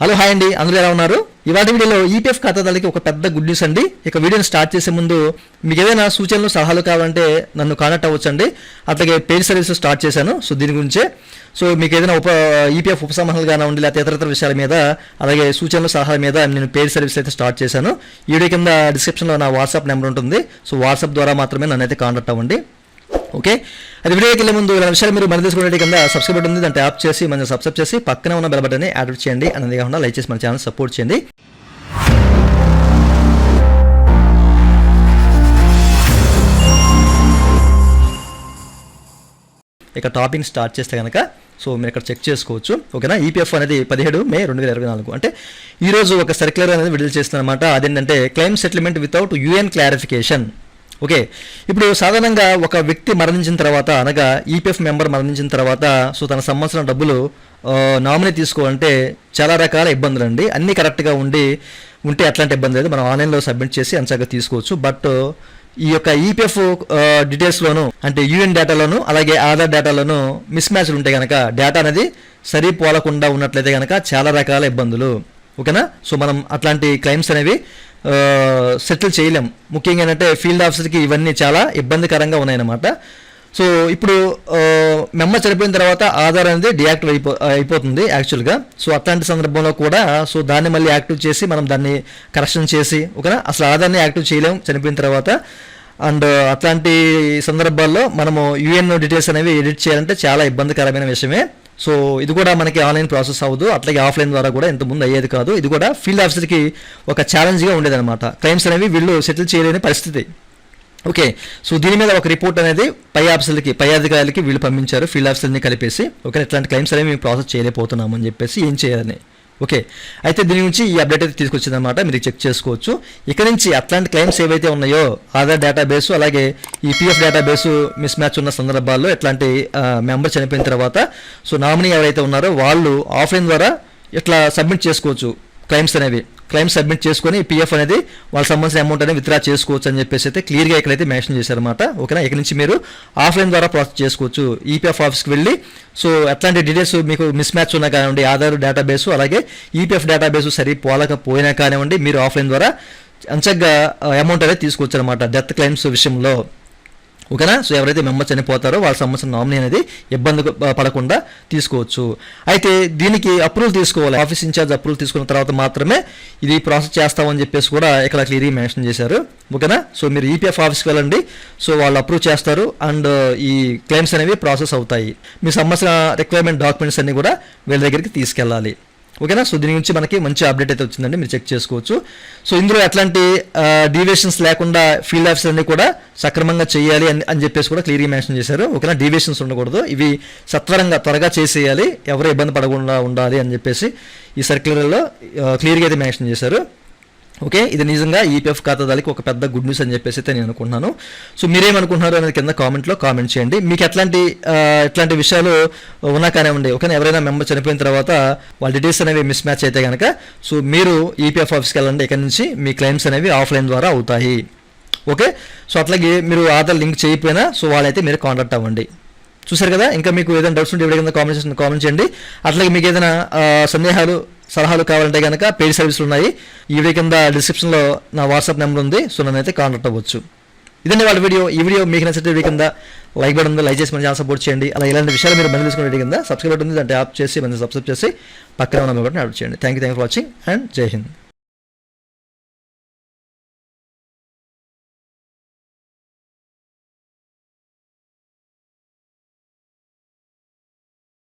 Hello hi అండి. అందరూ ఎలా ఉన్నారు? ఇవాటి వీడియోలో ఈపీఎఫ్ ఖాతాదారులకి ఒక పెద్ద గుడ్ న్యూస్ అండి. ఇక వీడియోని స్టార్ట్ చేసే ముందు మీకు ఏదైనా సూచనలు సలహాలు కావాలంటే నన్ను కాంటాక్ట్ అవ్వచ్చు అండి అట్లాగే పెయిడ్ సర్వీస్ స్టార్ట్ చేశాను సో దీని గురించే. సో మీకు ఏదైనా ఉప ఈపీఎఫ్ ఉపసంహరణలు కానివ్వండి లేకపోతే ఇతర ఇతర విషయాల మీద అలాగే సూచనలు సలహాల మీద నేను పెయిడ్ సర్వీస్ అయితే స్టార్ట్ చేశాను. వీడియో కింద డిస్క్రిప్షన్లో నా వాట్సాప్ నెంబర్ ఉంటుంది. సో వాట్సాప్ ద్వారా మాత్రమే నన్ను అయితే కాంటాక్ట్ అవ్వండి. ఓకే? అది వీడియోకి వెళ్ళే ముందు ఇలా విషయాలు మీరు మన తీసుకునే కింద సబ్స్క్రైబ్ బటన్ ఉంది. దాన్ని ట్యాప్ చేసి మనం సబ్స్క్రైబ్ చేసి పక్కన ఉన్న బెల్ బటన్ని యాక్టివేట్ చేయండి. అనేది కాకుండా లైక్ చేసి మన ఛానల్ సపోర్ట్ చేయండి. ఇక టాపింగ్ స్టార్ట్ చేస్తే కనుక సో మీరు ఇక్కడ చెక్ చేసుకోవచ్చు. ఓకేనా? ఈపీఎఫ్ అనేది పదిహేడు మే రెండు వేల ఇరవై నాలుగు. అంటే ఈరోజు ఒక సర్క్యులర్ అనేది విడుదల చేస్తుందన్నమాట అదేంటంటే claim settlement without UN clarification okay ఇప్పుడు సాధారణంగా ఒక వ్యక్తి మరణించిన తర్వాత అనగా ఈపీఎఫ్ మెంబర్ మరణించిన తర్వాత సో తన సంవత్సరం డబ్బులు నామినీ తీసుకోవాలంటే చాలా రకాల ఇబ్బందులు అండి అన్నీ కరెక్ట్గా ఉండి ఉంటే అట్లాంటి ఇబ్బంది లేదు. మనం ఆన్లైన్లో సబ్మిట్ చేసి అంచగా తీసుకోవచ్చు. బట్ ఈ యొక్క ఈపీఎఫ్ డీటెయిల్స్లోను అంటే యూఎన్ డేటాలోను అలాగే ఆధార్ డేటాలోను మిస్ మ్యాచ్లు ఉంటే కనుక డేటా అనేది సరిపోలకుండా ఉన్నట్లయితే కనుక చాలా రకాల ఇబ్బందులు. ఓకేనా? సో మనం అట్లాంటి క్లైమ్స్ అనేవి సెటిల్ చేయలేం. ముఖ్యంగా ఏంటంటే ఫీల్డ్ ఆఫీసర్కి ఇవన్నీ చాలా ఇబ్బందికరంగా ఉన్నాయన్నమాట. సో ఇప్పుడు మెంబర్ చనిపోయిన తర్వాత ఆధార్ అనేది డియాక్టివ్ అయిపో అయిపోతుంది యాక్చువల్గా సో అట్లాంటి సందర్భంలో కూడా సో దాన్ని మళ్ళీ యాక్టివ్ చేసి మనం దాన్ని కరెక్షన్ చేసి ఓకేనా? అసలు ఆధార్ని యాక్టివ్ చేయలేం చనిపోయిన తర్వాత. అండ్ అట్లాంటి సందర్భాల్లో మనము యూఎన్ డీటెయిల్స్ అనేవి ఎడిట్ చేయాలంటే చాలా ఇబ్బందికరమైన విషయమే. సో ఇది కూడా మనకి ఆన్లైన్ ప్రాసెస్ అవ్వదు. అట్లాగే ఆఫ్లైన్ ద్వారా కూడా ఇంతకుముందు అయ్యేది కాదు. ఇది కూడా ఫీల్డ్ ఆఫీసర్కి ఒక ఛాలెంజ్గా ఉండేదన్నమాట. క్లైమ్స్ అనేవి వీళ్ళు సెటిల్ చేయలేని పరిస్థితి. ఓకే. సో దీని మీద ఒక రిపోర్ట్ అనేది పై ఆఫీసర్లకి పై అధికారులకి వీళ్ళు పంపించారు. ఫీల్డ్ ఆఫీసర్ని కలిపేసి. ఓకే ఇట్లాంటి క్లైమ్స్ అనేవి మేము ప్రాసెస్ చేయలేకపోతున్నాము అని చెప్పేసి ఏం చేయాలని. ఓకే. అయితే దీని నుంచి ఈ అప్డేట్ అయితే తీసుకొచ్చిందన్నమాట. మీరు చెక్ చేసుకోవచ్చు. ఇక్కడ నుంచి అట్లాంటి క్లైమ్స్ ఏవైతే ఉన్నాయో ఆధార్ డేటాబేసు అలాగే ఈ పిఎఫ్ డేటాబేసు మిస్ మ్యాచ్ ఉన్న సందర్భాల్లో ఇట్లాంటి మెంబర్ చనిపోయిన తర్వాత సో నామినీ ఎవరైతే ఉన్నారో వాళ్ళు ఆఫ్లైన్ ద్వారా ఇట్లా సబ్మిట్ చేసుకోవచ్చు క్లైమ్స్ అనేవి. క్లెయిమ్ సబ్మిట్ చేసుకొని పిఎఫ్ అనేది వాళ్ళకి సంబంధించిన అమౌంట్ అనేది విత్డ్రా చేసుకోవచ్చు అని చెప్పేసి అయితే క్లియర్గా ఇక్కడైతే మెన్షన్ చేశారన్నమాట. ఓకేనా? ఇక్కడ నుంచి మీరు ఆఫ్లైన్ ద్వారా ప్రాసెస్ చేసుకోవచ్చు. ఈపీఎఫ్ ఆఫీస్కి వెళ్ళి సో అట్లాంటి డీటెయిల్స్ మీకు మిస్ మ్యాచ్ ఉన్నా కానివ్వండి ఆధార్ డేటాబేస్ అలాగే ఈపీఎఫ్ డేటాబేస్ సరిపోలేకపోయినా కానివ్వండి మీరు ఆఫ్లైన్ ద్వారా అంచగ్గా అమౌంట్ uh, అనేది తీసుకోవచ్చు అనమాట డెత్ క్లెయిమ్స్ విషయంలో. ఓకేనా? సో ఎవరైతే మెంబర్స్ చనిపోతారో వాళ్ళ సంబంధించిన నామినీ అనేది ఇబ్బంది పడకుండా తీసుకోవచ్చు. అయితే దీనికి అప్రూవల్ తీసుకోవాలి. ఆఫీస్ ఇన్ఛార్జ్ అప్రూవల్ తీసుకున్న తర్వాత మాత్రమే ఇది ప్రాసెస్ చేస్తామని చెప్పేసి కూడా ఇక్కడ క్లియర్గా మెన్షన్ చేశారు. ఓకేనా? సో మీరు ఈపీఎఫ్ ఆఫీస్కి వెళ్ళండి. సో వాళ్ళు అప్రూవ్ చేస్తారు అండ్ ఈ క్లెయిమ్స్ అనేవి ప్రాసెస్ అవుతాయి. మీ సంబంధించిన రిక్వైర్మెంట్ డాక్యుమెంట్స్ అన్ని కూడా వీళ్ళ దగ్గరికి తీసుకెళ్ళాలి. ఓకేనా? సో దీని నుంచి మనకి మంచి అప్డేట్ అయితే వచ్చిందండి. మీరు చెక్ చేసుకోవచ్చు. సో ఇందులో ఎట్లాంటి డీవియేషన్స్ లేకుండా ఫీల్డ్ ఆఫీసర్ అన్ని కూడా సక్రమంగా చేయాలి అని అని చెప్పేసి కూడా క్లియర్గా మెన్షన్ చేశారు. ఓకేనా? డీవియేషన్స్ ఉండకూడదు. ఇవి సత్వరంగా త్వరగా చేసేయాలి. ఎవరు ఇబ్బంది పడకుండా ఉండాలి అని చెప్పేసి ఈ సర్క్యులర్లో క్లియర్గా అయితే మెన్షన్ చేశారు. ఓకే? ఇది నిజంగా ఈపీఎఫ్ ఖాతాదారులకి ఒక పెద్ద గుడ్ న్యూస్ అని చెప్పేసి అయితే నేను అనుకుంటున్నాను. సో మీరేమనుకుంటున్నారు అనేది కింద కామెంట్లో కామెంట్ చేయండి. మీకు ఎట్లాంటి ఎట్లాంటి విషయాలు ఉన్నా కానివ్వండి ఓకే ఎవరైనా మెంబర్ చనిపోయిన తర్వాత వాళ్ళ డీటెయిల్స్ అనేవి మిస్ మ్యాచ్ అయితే కనుక సో మీరు ఈపీఎఫ్ ఆఫీస్కి వెళ్ళండి. ఇక్కడ నుంచి మీ క్లెయిమ్స్ అనేవి ఆఫ్లైన్ ద్వారా అవుతాయి. ఓకే? సో అట్లాగే మీరు ఆధార్ లింక్ చేయకపోయినా సో వాళ్ళైతే మీరు కాంటాక్ట్ అవ్వండి. చూసారు కదా? ఇంకా మీకు ఏదైనా డౌట్స్ ఉంటే ఎవరికైనా కింద కామెంట్ కామెంట్ చేయండి. అట్లాగే మీకు ఏదైనా సందేహాలు సలహాలు కావాలంటే కనుక పెయిడ్ సర్వీసులు ఉన్నాయి. ఈ వీడియో కింద డిస్క్రిప్షన్లో నా వాట్సాప్ నెంబర్ ఉంది. సో నన్ను అయితే కాంటాక్ట్ అవ్వచ్చు. ఇదండి వాళ్ళ వీడియో. ఈ వీడియో మీకు నచ్చితే వీడియో కింద లైక్ బటన్ ఉంది. లైక్ చేసి మన ఛానల్ సపోర్ట్ చేయండి. అలా ఇలాంటి విషయాలు మీరు బంద్ తీసుకునే వీడియో కింద సబ్స్క్రైబ్ ఉంది. దాంట్లో యాప్ చేసి మంచి సబ్స్క్రైబ్ చేసి పక్కన ఉన్న బటన్ యాడ్ చేయండి. Thank you thank for watching and Jai Hind